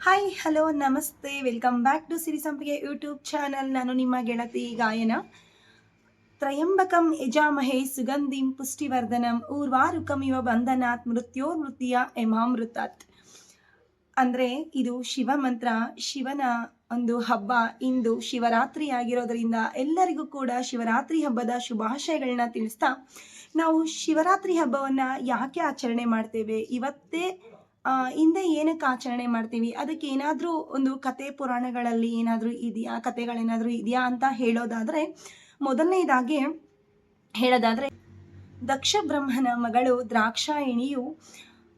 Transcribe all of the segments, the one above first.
Hi hello ನಮಸ್ತೆ welcome back to Siri Sampige YouTube channel ನಾನು ನಿಮ್ಮ ಗೆಳತಿ ಗಾಯನ ತ್ರಯಂಬಕಂ ಯಜಾಮಹೇ ಸುಗಂಧಿಂ ಪುಷ್ಟಿವರ್ಧನಂ ಊರ್ವಾರುಕಮಿವ ಬಂಧನಾತ್ ಮೃತ್ಯೋರ್ಮೃತಿಯ ಎಮಾಮೃತಾತ್ ಅಂದರೆ ಇದು ಶಿವ ಮಂತ್ರ ಶಿವನ ಒಂದು ಹಬ್ಬ ಇಂದು ಶಿವರಾತ್ರಿ ಆಗಿರೋದರಿಂದ ಎಲ್ಲರಿಗೂ ಕೂಡ ಶಿವರಾತ್ರಿ ಹಬ್ಬದ ಶುಭಾಶಯಗಳನ್ನ ತಿಳಿಸ್ತಾ ನಾವು ಶಿವರಾತ್ರಿ ಹಬ್ಬವನ್ನು ಯಾಕೆ ಆಚರಣೆ ಮಾಡ್ತೇವೆ ಇವತ್ತೇ ಹಿಂದೆ ಏನಕ್ಕೆ ಆಚರಣೆ ಮಾಡ್ತೀವಿ? ಅದಕ್ಕೆ ಏನಾದರೂ ಒಂದು ಕತೆ ಪುರಾಣಗಳಲ್ಲಿ ಏನಾದರೂ ಇದೆಯಾ? ಕತೆಗಳೇನಾದರೂ ಇದೆಯಾ ಅಂತ ಹೇಳೋದಾದರೆ, ಮೊದಲನೇದಾಗಿ ಹೇಳೋದಾದರೆ, ದಕ್ಷ ಬ್ರಹ್ಮನ ಮಗಳು ದ್ರಾಕ್ಷಾಯಣಿಯು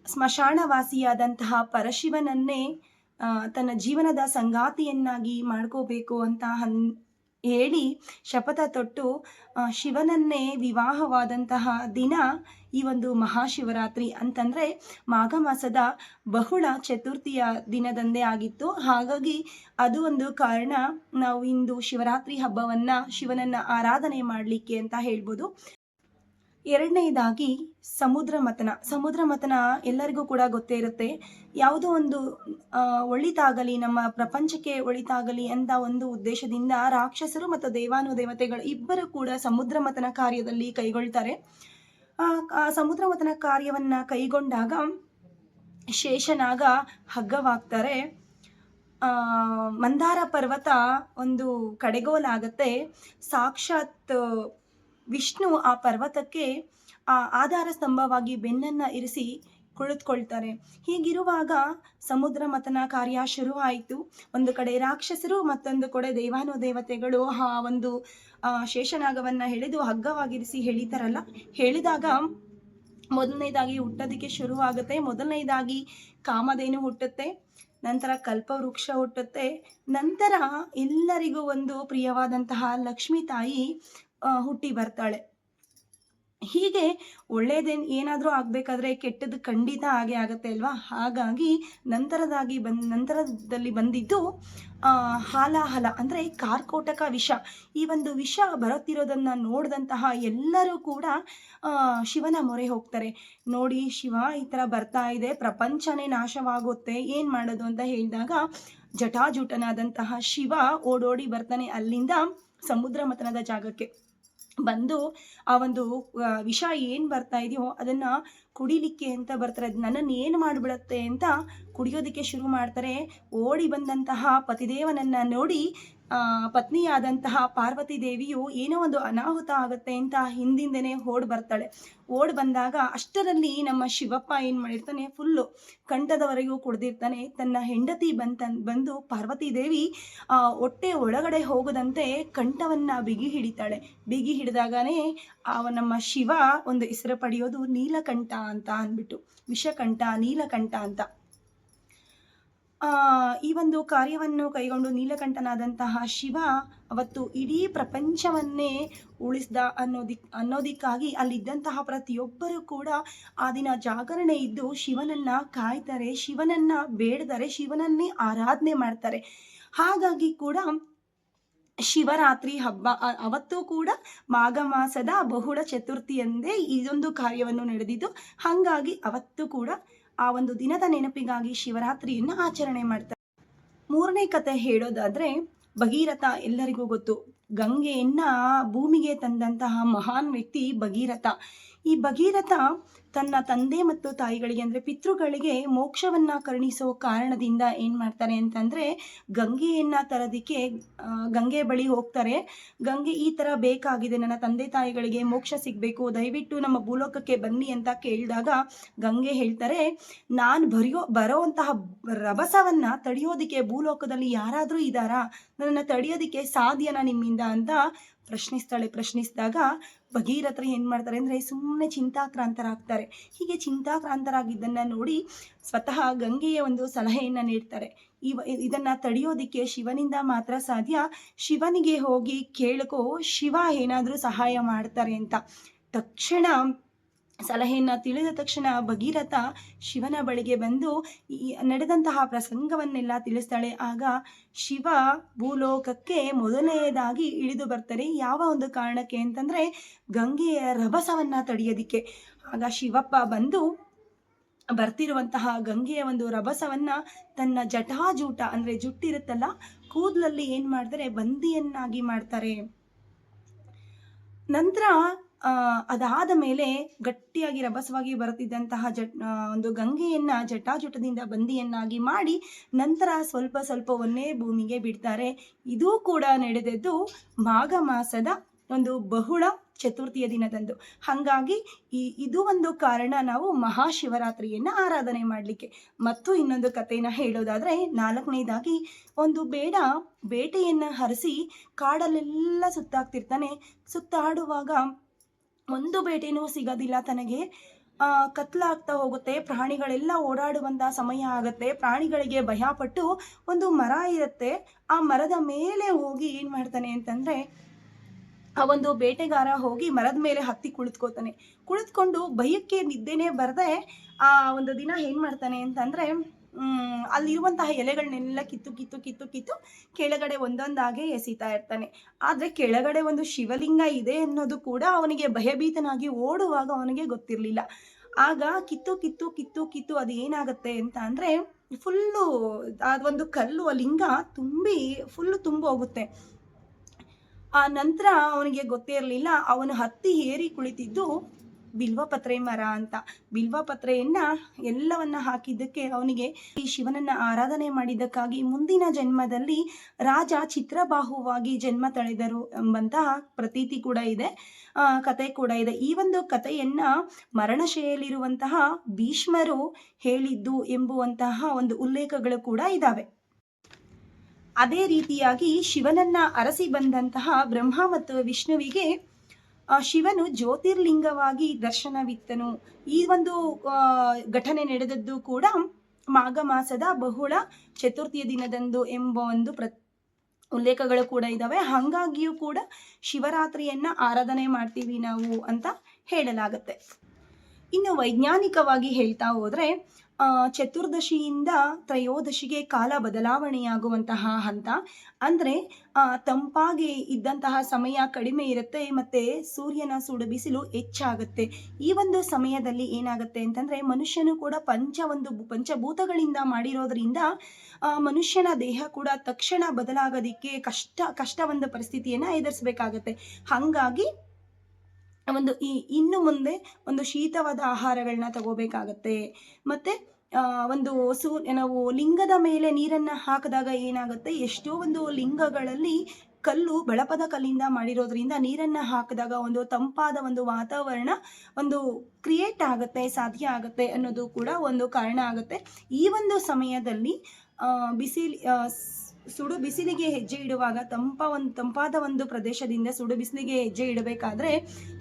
ಸ್ಮಶಾನವಾಸಿಯಾದಂತಹ ಪರಶಿವನನ್ನೇ ತನ್ನ ಜೀವನದ ಸಂಗಾತಿಯನ್ನಾಗಿ ಮಾಡ್ಕೋಬೇಕು ಅಂತ ಹನ್ ಹೇಳಿ ಶಪಥ ತೊಟ್ಟು ಶಿವನನ್ನೇ ವಿವಾಹವಾದಂತಹ ದಿನ ಈ ಒಂದು ಮಹಾಶಿವರಾತ್ರಿ ಅಂತಂದರೆ ಮಾಘ ಮಾಸದ ಬಹುಳ ಚತುರ್ಥಿಯ ದಿನದಂದೇ ಆಗಿತ್ತು. ಹಾಗಾಗಿ ಅದು ಒಂದು ಕಾರಣ. ನಾವು ಇಂದು ಶಿವರಾತ್ರಿ ಹಬ್ಬವನ್ನು ಶಿವನನ್ನು ಆರಾಧನೆ ಮಾಡಲಿಕ್ಕೆ ಅಂತ ಹೇಳ್ಬೋದು. ಎರಡನೇದಾಗಿ ಸಮುದ್ರ ಮತನ. ಸಮುದ್ರ ಮತನ ಎಲ್ಲರಿಗೂ ಕೂಡ ಗೊತ್ತೇ ಇರುತ್ತೆ. ಯಾವುದೋ ಒಂದು ಒಳಿತಾಗಲಿ ನಮ್ಮ ಪ್ರಪಂಚಕ್ಕೆ ಒಳಿತಾಗಲಿ ಅಂತ ಒಂದು ಉದ್ದೇಶದಿಂದ ರಾಕ್ಷಸರು ಮತ್ತು ದೇವಾನುದೇವತೆಗಳು ಇಬ್ಬರು ಕೂಡ ಸಮುದ್ರ ಮತನ ಕಾರ್ಯದಲ್ಲಿ ಕೈಗೊಳ್ತಾರೆ. ಆ, ಸಮುದ್ರ ಮತನ ಕಾರ್ಯವನ್ನು ಕೈಗೊಂಡಾಗ ಶೇಷನಾಗ ಹಗ್ಗವಾಗ್ತಾರೆ. ಮಂದಾರ ಪರ್ವತ ಒಂದು ಕಡೆಗೋಲಾಗತ್ತೆ. ಸಾಕ್ಷಾತ್ ವಿಷ್ಣು ಆ ಪರ್ವತಕ್ಕೆ ಆ ಆಧಾರ ಸ್ತಂಭವಾಗಿ ಬೆನ್ನನ್ನು ಇರಿಸಿ ಕುಳಿತುಕೊಳ್ತಾರೆ. ಹೀಗಿರುವಾಗ ಸಮುದ್ರ ಮತನ ಕಾರ್ಯ ಶುರುವಾಯಿತು. ಒಂದು ಕಡೆ ರಾಕ್ಷಸರು, ಮತ್ತೊಂದು ಕಡೆ ದೇವಾನುದೇವತೆಗಳು ಆ ಒಂದು ಶೇಷನಾಗವನ್ನು ಎಳೆದು ಹಗ್ಗವಾಗಿರಿಸಿ ಹೇಳಿತಾರಲ್ಲ? ಹೇಳಿದಾಗ ಮೊದಲನೇದಾಗಿ ಹುಟ್ಟೋದಕ್ಕೆ ಶುರುವಾಗುತ್ತೆ. ಮೊದಲನೇದಾಗಿ ಕಾಮಧೇನು ಹುಟ್ಟುತ್ತೆ, ನಂತರ ಕಲ್ಪವೃಕ್ಷ ಹುಟ್ಟುತ್ತೆ, ನಂತರ ಎಲ್ಲರಿಗೂ ಒಂದು ಪ್ರಿಯವಾದಂತಹ ಲಕ್ಷ್ಮೀ ತಾಯಿ ಹುಟ್ಟಿ ಬರ್ತಾಳೆ. ಹೀಗೆ ಒಳ್ಳೇದೇನು ಏನಾದರೂ ಆಗಬೇಕಾದ್ರೆ ಕೆಟ್ಟದ್ದು ಖಂಡಿತ ಹಾಗೆ ಆಗುತ್ತೆ ಅಲ್ವಾ? ಹಾಗಾಗಿ ನಂತರದಾಗಿ ಬಂದ್ ನಂತರದಲ್ಲಿ ಬಂದಿದ್ದು ಹಾಲಾಹಲ ಅಂದರೆ ಕಾರ್ಕೋಟಕ ವಿಷ. ಈ ಒಂದು ವಿಷ ಬರುತ್ತಿರೋದನ್ನು ನೋಡಿದಂತಹ ಎಲ್ಲರೂ ಕೂಡ ಶಿವನ ಮೊರೆ ಹೋಗ್ತಾರೆ. ನೋಡಿ ಶಿವ ಈ ಥರ ಬರ್ತಾ ಇದೆ, ಪ್ರಪಂಚನೇ ನಾಶವಾಗುತ್ತೆ, ಏನು ಮಾಡೋದು ಅಂತ ಹೇಳಿದಾಗ ಜಟಾಜೂಟನಾದಂತಹ ಶಿವ ಓಡೋಡಿ ಬರ್ತಾನೆ ಅಲ್ಲಿಂದ ಸಮುದ್ರ ಮತನದ ಜಾಗಕ್ಕೆ. ಬಂದು ಆ ಒಂದು ವಿಷ ಏನು ಬರ್ತಾ ಇದೆಯೋ ಅದನ್ನು ಕುಡಿಲಿಕ್ಕೆ ಅಂತ ಬರ್ತಾರೆ. ಅದು ನನ್ನನ್ನು ಏನು ಮಾಡಿಬಿಡುತ್ತೆ ಅಂತ ಕುಡಿಯೋದಕ್ಕೆ ಶುರು ಮಾಡ್ತಾರೆ. ಓಡಿ ಬಂದಂತಹ ಪತಿದೇವನನ್ನು ನೋಡಿ ಪತ್ನಿಯಾದಂತಹ ಪಾರ್ವತಿ ದೇವಿಯು ಏನೋ ಒಂದು ಅನಾಹುತ ಆಗುತ್ತೆ ಅಂತ ಹಿಂದಿಂದನೇ ಓಡ್ ಬರ್ತಾಳೆ. ಓಡ್ ಬಂದಾಗ ಅಷ್ಟರಲ್ಲಿ ನಮ್ಮ ಶಿವಪ್ಪ ಏನು ಮಾಡಿರ್ತಾನೆ ಫುಲ್ಲು ಕಂಠದವರೆಗೂ ಕುಡ್ದಿರ್ತಾನೆ. ತನ್ನ ಹೆಂಡತಿ ಬಂತ, ಬಂದು ಪಾರ್ವತಿ ದೇವಿ ಹೊಟ್ಟೆ ಒಳಗಡೆ ಹೋಗದಂತೆ ಕಂಠವನ್ನು ಬಿಗಿ ಹಿಡಿತಾಳೆ. ಬಿಗಿ ಹಿಡಿದಾಗನೇ ಆ, ನಮ್ಮ ಶಿವ ಒಂದು ಹೆಸರು ಪಡೆಯೋದು ನೀಲಕಂಠ ಅಂತ ಅಂದ್ಬಿಟ್ಟು. ವಿಷಕಂಠ, ನೀಲಕಂಠ ಅಂತ. ಈ ಒಂದು ಕಾರ್ಯವನ್ನು ಕೈಗೊಂಡು ನೀಲಕಂಠನಾದಂತಹ ಶಿವ ಅವತ್ತು ಇಡೀ ಪ್ರಪಂಚವನ್ನೇ ಉಳಿಸ್ದ ಅನ್ನೋದಿಕ್ ಅನ್ನೋದಕ್ಕಾಗಿ ಅಲ್ಲಿದ್ದಂತಹ ಪ್ರತಿಯೊಬ್ಬರೂ ಕೂಡ ಆ ದಿನ ಜಾಗರಣೆ ಇದ್ದು ಶಿವನನ್ನ ಕಾಯ್ತಾರೆ, ಶಿವನನ್ನ ಬೇಡ್ತಾರೆ, ಶಿವನನ್ನೇ ಆರಾಧನೆ ಮಾಡ್ತಾರೆ. ಹಾಗಾಗಿ ಕೂಡ ಶಿವರಾತ್ರಿ ಹಬ್ಬ ಅವತ್ತು ಕೂಡ ಮಾಘ ಮಾಸದ ಬಹುಳ ಚತುರ್ಥಿಯಂದೇ ಇದೊಂದು ಕಾರ್ಯವನ್ನು ನಡೆದಿದ್ದು, ಹಾಗಾಗಿ ಅವತ್ತು ಕೂಡ ಆ ಒಂದು ದಿನದ ನೆನಪಿಗಾಗಿ ಶಿವರಾತ್ರಿಯನ್ನು ಆಚರಣೆ ಮಾಡ್ತಾರೆ. ಮೂರನೇ ಕತೆ ಹೇಳೋದಾದ್ರೆ, ಭಗೀರಥ ಎಲ್ಲರಿಗೂ ಗೊತ್ತು. ಗಂಗೆಯನ್ನ ಭೂಮಿಗೆ ತಂದಂತಹ ಮಹಾನ್ ವ್ಯಕ್ತಿ ಭಗೀರಥ. ಈ ಭಗೀರಥ ತನ್ನ ತಂದೆ ಮತ್ತು ತಾಯಿಗಳಿಗೆ ಅಂದರೆ ಪಿತೃಗಳಿಗೆ ಮೋಕ್ಷವನ್ನು ಕರುಣಿಸೋ ಕಾರಣದಿಂದ ಏನು ಮಾಡ್ತಾರೆ ಅಂತಂದರೆ ಗಂಗೆಯನ್ನು ತರೋದಕ್ಕೆ ಗಂಗೆ ಬಳಿ ಹೋಗ್ತಾರೆ. ಗಂಗೆ ಈ ಥರ ಬೇಕಾಗಿದೆ, ನನ್ನ ತಂದೆ ತಾಯಿಗಳಿಗೆ ಮೋಕ್ಷ ಸಿಗಬೇಕು, ದಯವಿಟ್ಟು ನಮ್ಮ ಭೂಲೋಕಕ್ಕೆ ಬನ್ನಿ ಅಂತ ಕೇಳಿದಾಗ ಗಂಗೆ ಹೇಳ್ತಾರೆ, ನಾನು ಬರೆಯೋ ಬರೋವಂತಹ ರಭಸವನ್ನು ತಡೆಯೋದಕ್ಕೆ ಭೂಲೋಕದಲ್ಲಿ ಯಾರಾದರೂ ಇದ್ದಾರಾ? ನನ್ನನ್ನು ತಡೆಯೋದಕ್ಕೆ ಸಾಧ್ಯನಾ ನಿಮ್ಮಿಂದ? ಅಂತ ಪ್ರಶ್ನಿಸ್ತಾಳೆ, ಪ್ರಶ್ನಿಸಿದಾಗ ಭಗೀರಥರು ಏನು ಮಾಡ್ತಾರೆ ಅಂದರೆ ಸುಮ್ಮನೆ ಚಿಂತಾಕ್ರಾಂತರಾಗ್ತಾರೆ. ಹೀಗೆ ಚಿಂತಾಕ್ರಾಂತರಾಗಿದ್ದನ್ನು ನೋಡಿ ಸ್ವತಃ ಗಂಗೆಯ ಒಂದು ಸಲಹೆಯನ್ನು ನೀಡ್ತಾರೆ. ಇವ, ಇದನ್ನು ತಡೆಯೋದಕ್ಕೆ ಶಿವನಿಂದ ಮಾತ್ರ ಸಾಧ್ಯ. ಶಿವನಿಗೆ ಹೋಗಿ ಕೇಳ್ಕೋ ಶಿವ ಏನಾದರೂ ಸಹಾಯ ಮಾಡ್ತಾರೆ ಅಂತ. ತಕ್ಷಣ ಸಲಹೆಯನ್ನು ತಿಳಿದ ತಕ್ಷಣ ಭಗೀರಥ ಶಿವನ ಬಳಿಗೆ ಬಂದು ಈ ನಡೆದಂತಹ ಪ್ರಸಂಗವನ್ನೆಲ್ಲ ತಿಳಿಸ್ತಾಳೆ. ಆಗ ಶಿವ ಭೂಲೋಕಕ್ಕೆ ಮೊದಲನೆಯದಾಗಿ ಇಳಿದು ಬರ್ತಾರೆ. ಯಾವ ಒಂದು ಕಾರಣಕ್ಕೆ ಅಂತಂದರೆ ಗಂಗೆಯ ರಭಸವನ್ನು ತಡೆಯೋದಿಕ್ಕೆ. ಆಗ ಶಿವಪ್ಪ ಬಂದು ಬರ್ತಿರುವಂತಹ ಗಂಗೆಯ ಒಂದು ರಭಸವನ್ನು ತನ್ನ ಜಟಾಜೂಟ ಅಂದ್ರೆ ಜುಟ್ಟಿರುತ್ತಲ್ಲ, ಕೂದಲಲ್ಲಿ ಏನು ಮಾಡ್ತಾರೆ? ಬಂದಿಯನ್ನಾಗಿ ಮಾಡ್ತಾರೆ. ನಂತರ ಅದಾದ ಮೇಲೆ ಗಟ್ಟಿಯಾಗಿ ರಭಸವಾಗಿ ಬರುತ್ತಿದ್ದಂತಹ ಜಟ್ ಒಂದು ಗಂಗೆಯನ್ನ ಜಟಾಜುಟದಿಂದ ಬಂದಿಯನ್ನಾಗಿ ಮಾಡಿ ನಂತರ ಸ್ವಲ್ಪ ಸ್ವಲ್ಪವನ್ನೇ ಭೂಮಿಗೆ ಬಿಡ್ತಾರೆ. ಇದು ಕೂಡ ನಡೆದದ್ದು ಮಾಘ ಮಾಸದ ಒಂದು ಬಹುಳ ಚತುರ್ಥಿಯ ದಿನದಂದು. ಹಾಗಾಗಿ ಈ, ಇದು ಒಂದು ಕಾರಣ ನಾವು ಮಹಾಶಿವರಾತ್ರಿಯನ್ನ ಆರಾಧನೆ ಮಾಡಲಿಕ್ಕೆ. ಮತ್ತು ಇನ್ನೊಂದು ಕಥೆನ ಹೇಳೋದಾದ್ರೆ ನಾಲ್ಕನೇದಾಗಿ ಒಂದು ಬೇಡ ಬೇಟೆಯನ್ನ ಹರಿಸಿ ಕಾಡಲ್ಲೆಲ್ಲ ಸುತ್ತಾಗ್ತಿರ್ತಾನೆ. ಸುತ್ತಾಡುವಾಗ ಒಂದು ಬೇಟೆನೂ ಸಿಗೋದಿಲ್ಲ ತನಗೆ. ಕತ್ಲಾಗ್ತಾ ಹೋಗುತ್ತೆ. ಪ್ರಾಣಿಗಳೆಲ್ಲ ಓಡಾಡುವಂಥ ಸಮಯ ಆಗುತ್ತೆ. ಪ್ರಾಣಿಗಳಿಗೆ ಭಯಪಟ್ಟು ಒಂದು ಮರ ಇರುತ್ತೆ. ಆ ಮರದ ಮೇಲೆ ಹೋಗಿ ಏನು ಮಾಡ್ತಾನೆ ಅಂತಂದರೆ ಆ ಒಂದು ಬೇಟೆಗಾರ ಹೋಗಿ ಮರದ ಮೇಲೆ ಹತ್ತಿ ಕುಳಿತ್ಕೋತಾನೆ. ಕುಳಿತುಕೊಂಡು ಭಯಕ್ಕೆ ನಿದ್ದೆನೇ ಬರದೆ ಆ ಒಂದು ದಿನ ಏನು ಮಾಡ್ತಾನೆ ಅಂತಂದರೆ ಅಲ್ಲಿರುವಂತಹ ಎಲೆಗಳನ್ನೆಲ್ಲ ಕಿತ್ತು ಕಿತ್ತು ಕಿತ್ತು ಕಿತ್ತು ಕೆಳಗಡೆ ಒಂದೊಂದಾಗೆ ಎಸಿತಾ ಇರ್ತಾನೆ. ಆದರೆ ಕೆಳಗಡೆ ಒಂದು ಶಿವಲಿಂಗ ಇದೆ ಅನ್ನೋದು ಕೂಡ ಅವನಿಗೆ ಭಯಭೀತನಾಗಿ ಓಡುವಾಗ ಅವನಿಗೆ ಗೊತ್ತಿರಲಿಲ್ಲ. ಆಗ ಕಿತ್ತು ಕಿತ್ತು ಕಿತ್ತು ಕಿತ್ತು ಅದು ಏನಾಗುತ್ತೆ ಅಂತ ಅಂದರೆ ಫುಲ್ಲು ಅದೊಂದು ಕಲ್ಲು ಲಿಂಗ ತುಂಬಿ ಫುಲ್ಲು ತುಂಬ ಹೋಗುತ್ತೆ. ಆ ನಂತರ ಅವನಿಗೆ ಗೊತ್ತೇ ಇರಲಿಲ್ಲ ಅವನು ಹತ್ತಿ ಏರಿ ಕುಳಿತಿದ್ದು ಬಿಲ್ವಪತ್ರೆ ಮರ ಅಂತ. ಬಿಲ್ವಪತ್ರೆಯನ್ನ ಎಲ್ಲವನ್ನ ಹಾಕಿದ್ದಕ್ಕೆ ಅವನಿಗೆ ಈ ಶಿವನನ್ನ ಆರಾಧನೆ ಮಾಡಿದ್ದಕ್ಕಾಗಿ ಮುಂದಿನ ಜನ್ಮದಲ್ಲಿ ರಾಜ ಚಿತ್ರಬಾಹುವಾಗಿ ಜನ್ಮ ತಳೆದರು ಎಂಬಂತಹ ಪ್ರತೀತಿ ಕೂಡ ಇದೆ. ಕತೆ ಕೂಡ ಇದೆ. ಈ ಒಂದು ಕಥೆಯನ್ನ ಮರಣಶೆಯಲ್ಲಿರುವಂತಹ ಭೀಷ್ಮರು ಹೇಳಿದ್ದು ಎಂಬುವಂತಹ ಒಂದು ಉಲ್ಲೇಖಗಳು ಕೂಡ ಇದ್ದಾವೆ ಅದೇ ರೀತಿಯಾಗಿ ಶಿವನನ್ನ ಅರಸಿ ಬಂದಂತಹ ಬ್ರಹ್ಮ ಮತ್ತು ವಿಷ್ಣುವಿಗೆ ಶಿವನು ಜ್ಯೋತಿರ್ಲಿಂಗವಾಗಿ ದರ್ಶನವಿತ್ತನು. ಈ ಒಂದು ಘಟನೆ ನಡೆದದ್ದು ಕೂಡ ಮಾಘ ಮಾಸದ ಬಹುಳ ಚತುರ್ಥಿಯ ದಿನದಂದು ಎಂಬ ಒಂದು ಪ್ರ, ಉಲ್ಲೇಖಗಳು ಕೂಡ ಇದ್ದಾವೆ ಹಾಗಾಗಿಯೂ ಕೂಡ ಶಿವರಾತ್ರಿಯನ್ನ ಆರಾಧನೆ ಮಾಡ್ತೀವಿ ನಾವು ಅಂತ ಹೇಳಲಾಗತ್ತೆ. ಇನ್ನು ವೈಜ್ಞಾನಿಕವಾಗಿ ಹೇಳ್ತಾ ಹೋದ್ರೆ ಚತುರ್ದಶಿಯಿಂದ ತ್ರಯೋದಶಿಗೆ ಕಾಲ ಬದಲಾವಣೆಯಾಗುವಂತಹ ಹಂತ. ಅಂದರೆ ತಂಪಾಗಿ ಇದ್ದಂತಹ ಸಮಯ ಕಡಿಮೆ ಇರುತ್ತೆ ಮತ್ತೆ ಸೂರ್ಯನ ಸುಡು ಬಿಸಿಲು ಹೆಚ್ಚಾಗುತ್ತೆ. ಈ ಒಂದು ಸಮಯದಲ್ಲಿ ಏನಾಗುತ್ತೆ ಅಂತಂದ್ರೆ, ಮನುಷ್ಯನು ಕೂಡ ಪಂಚ ಒಂದು ಪಂಚಭೂತಗಳಿಂದ ಮಾಡಿರೋದ್ರಿಂದ ಮನುಷ್ಯನ ದೇಹ ಕೂಡ ತಕ್ಷಣ ಬದಲಾಗೋದಿಕ್ಕೆ ಕಷ್ಟ ಕಷ್ಟ ಪರಿಸ್ಥಿತಿಯನ್ನು ಪರಿಸ್ಥಿತಿಯನ್ನ ಎದುರಿಸಬೇಕಾಗತ್ತೆ. ಹಾಗಾಗಿ ಒಂದು ಈ ಇನ್ನು ಮುಂದೆ ಒಂದು ಶೀತವಾದ ಆಹಾರಗಳನ್ನ ತಗೋಬೇಕಾಗತ್ತೆ. ಮತ್ತೆ ಒಂದು ಸೂ, ನಾವು ಲಿಂಗದ ಮೇಲೆ ನೀರನ್ನ ಹಾಕಿದಾಗ ಏನಾಗುತ್ತೆ? ಎಷ್ಟೋ ಒಂದು ಲಿಂಗಗಳಲ್ಲಿ ಕಲ್ಲು ಬಳಪದ ಕಲ್ಲಿಂದ ಮಾಡಿರೋದ್ರಿಂದ ನೀರನ್ನ ಹಾಕಿದಾಗ ಒಂದು ತಂಪಾದ ಒಂದು ವಾತಾವರಣ ಒಂದು ಕ್ರಿಯೇಟ್ ಆಗುತ್ತೆ, ಸಾಧ್ಯ ಆಗುತ್ತೆ ಅನ್ನೋದು ಕೂಡ ಒಂದು ಕಾರಣ ಆಗುತ್ತೆ. ಈ ಒಂದು ಸಮಯದಲ್ಲಿ ಬಿಸಿ ಸುಡು ಬಿಸಿಲಿಗೆ ಹೆಜ್ಜೆ ಇಡುವಾಗ ತಂಪ ಒಂದು, ತಂಪಾದ ಒಂದು ಪ್ರದೇಶದಿಂದ ಸುಡು ಬಿಸಿಲಿಗೆ ಹೆಜ್ಜೆ ಇಡಬೇಕಾದ್ರೆ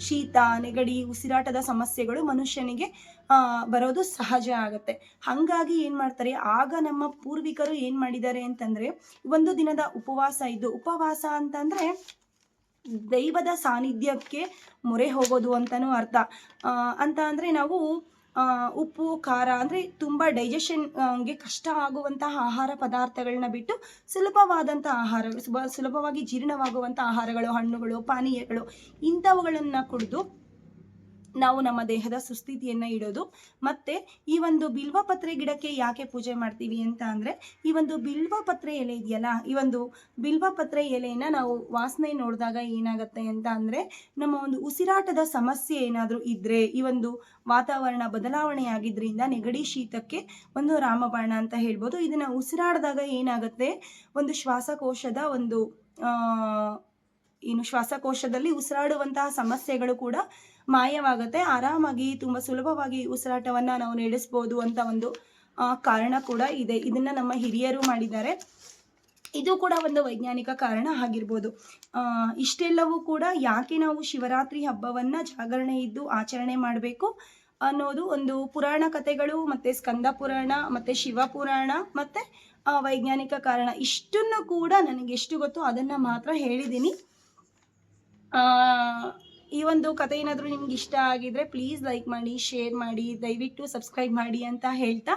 ಶೀತ, ನೆಗಡಿ, ಉಸಿರಾಟದ ಸಮಸ್ಯೆಗಳು ಮನುಷ್ಯನಿಗೆ ಬರೋದು ಸಹಜ ಆಗುತ್ತೆ. ಹಾಗಾಗಿ ಏನು ಮಾಡ್ತಾರೆ, ಆಗ ನಮ್ಮ ಪೂರ್ವಿಕರು ಏನು ಮಾಡಿದ್ದಾರೆ ಅಂತಂದರೆ, ಒಂದು ದಿನದ ಉಪವಾಸ ಇದ್ದು, ಉಪವಾಸ ಅಂತಂದರೆ ದೈವದ ಸಾನ್ನಿಧ್ಯಕ್ಕೆ ಮೊರೆ ಹೋಗೋದು ಅಂತಲೂ ಅರ್ಥ. ಅಂತ ಅಂದರೆ ನಾವು ಉಪ್ಪು, ಖಾರ ಅಂದರೆ ತುಂಬ ಡೈಜೆಷನ್ಗೆ ಕಷ್ಟ ಆಗುವಂತಹ ಆಹಾರ ಪದಾರ್ಥಗಳನ್ನ ಬಿಟ್ಟು ಸುಲಭವಾದಂಥ ಆಹಾರಗಳು ಸುಲಭವಾಗಿ ಜೀರ್ಣವಾಗುವಂಥ ಆಹಾರಗಳು, ಹಣ್ಣುಗಳು, ಪಾನೀಯಗಳು ಇಂಥವುಗಳನ್ನು ಕುಡಿದು ನಾವು ನಮ್ಮ ದೇಹದ ಸುಸ್ಥಿತಿಯನ್ನು ಇಡೋದು. ಮತ್ತೆ ಈ ಒಂದು ಬಿಲ್ವಪತ್ರೆ ಗಿಡಕ್ಕೆ ಯಾಕೆ ಪೂಜೆ ಮಾಡ್ತೀವಿ ಅಂತ ಅಂದರೆ, ಈ ಒಂದು ಬಿಲ್ವಪತ್ರೆ ಎಲೆ ಇದೆಯಲ್ಲ, ಈ ಒಂದು ಬಿಲ್ವಪತ್ರೆ ಎಲೆಯನ್ನು ನಾವು ವಾಸನೆ ನೋಡಿದಾಗ ಏನಾಗುತ್ತೆ ಅಂತ ಅಂದರೆ, ನಮ್ಮ ಒಂದು ಉಸಿರಾಟದ ಸಮಸ್ಯೆ ಏನಾದರೂ ಇದ್ದರೆ ಈ ಒಂದು ವಾತಾವರಣ ಬದಲಾವಣೆ ಆಗಿದ್ರಿಂದ ನೆಗಡಿ ಶೀತಕ್ಕೆ ಒಂದು ರಾಮಬಾಣ ಅಂತ ಹೇಳ್ಬೋದು. ಇದನ್ನು ಉಸಿರಾಡಿದಾಗ ಏನಾಗುತ್ತೆ, ಒಂದು ಶ್ವಾಸಕೋಶದ ಒಂದು ಏನು ಶ್ವಾಸಕೋಶದಲ್ಲಿ ಉಸಿರಾಡುವಂತಹ ಸಮಸ್ಯೆಗಳು ಕೂಡ ಮಾಯವಾಗುತ್ತೆ. ಆರಾಮಾಗಿ ತುಂಬ ಸುಲಭವಾಗಿ ಉಸಿರಾಟವನ್ನು ನಾವು ನಡೆಸ್ಬೋದು ಅಂತ ಒಂದು ಕಾರಣ ಕೂಡ ಇದೆ. ಇದನ್ನು ನಮ್ಮ ಹಿರಿಯರು ಮಾಡಿದ್ದಾರೆ. ಇದು ಕೂಡ ಒಂದು ವೈಜ್ಞಾನಿಕ ಕಾರಣ ಆಗಿರ್ಬೋದು. ಇಷ್ಟೆಲ್ಲವೂ ಕೂಡ ಯಾಕೆ ನಾವು ಶಿವರಾತ್ರಿ ಹಬ್ಬವನ್ನು ಜಾಗರಣೆ ಇದ್ದು ಆಚರಣೆ ಮಾಡಬೇಕು ಅನ್ನೋದು ಒಂದು ಪುರಾಣ ಕಥೆಗಳು ಮತ್ತು ಸ್ಕಂದ ಪುರಾಣ ಮತ್ತು ಶಿವ ಪುರಾಣ ಮತ್ತು ವೈಜ್ಞಾನಿಕ ಕಾರಣ ಇಷ್ಟನ್ನು ಕೂಡ ನನಗೆ ಎಷ್ಟು ಗೊತ್ತೋ ಅದನ್ನು ಮಾತ್ರ ಹೇಳಿದ್ದೀನಿ. ಈ ಒಂದು ಕತೆ ಏನಾದರೂ ನಿಮ್ಗೆ ಇಷ್ಟ ಆಗಿದ್ರೆ ಪ್ಲೀಸ್ ಲೈಕ್ ಮಾಡಿ ಶೇರ್ ಮಾಡಿ, ದಯವಿಟ್ಟು ಸಬ್ಸ್ಕ್ರೈಬ್ ಮಾಡಿ ಅಂತ ಹೇಳ್ತಾ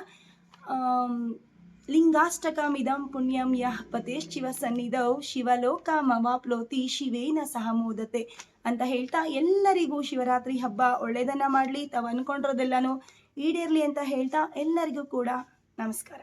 ಲಿಂಗಾಷ್ಟಕ ಲಿಂಗಾಷ್ಟಕಮಿದಂ ಪುಣ್ಯಂ ಯಃ ಪತೇಶ್ಚಿವ ಸನ್ನಿಧೌ, ಶಿವಲೋಕ ಮವಾಪ್ಲೋತಿ ಶಿವೇನ ಸಹ ಮೋದತೆ ಅಂತ ಹೇಳ್ತಾ ಎಲ್ಲರಿಗೂ ಶಿವರಾತ್ರಿ ಹಬ್ಬ ಒಳ್ಳೆಯದನ್ನ ಮಾಡಲಿ ತಾವು ಅಂದ್ಕೊಂಡಿರೋದೆಲ್ಲನೂ ಈಡೇರಲಿ ಅಂತ ಹೇಳ್ತಾ ಎಲ್ಲರಿಗೂ ಕೂಡ ನಮಸ್ಕಾರ.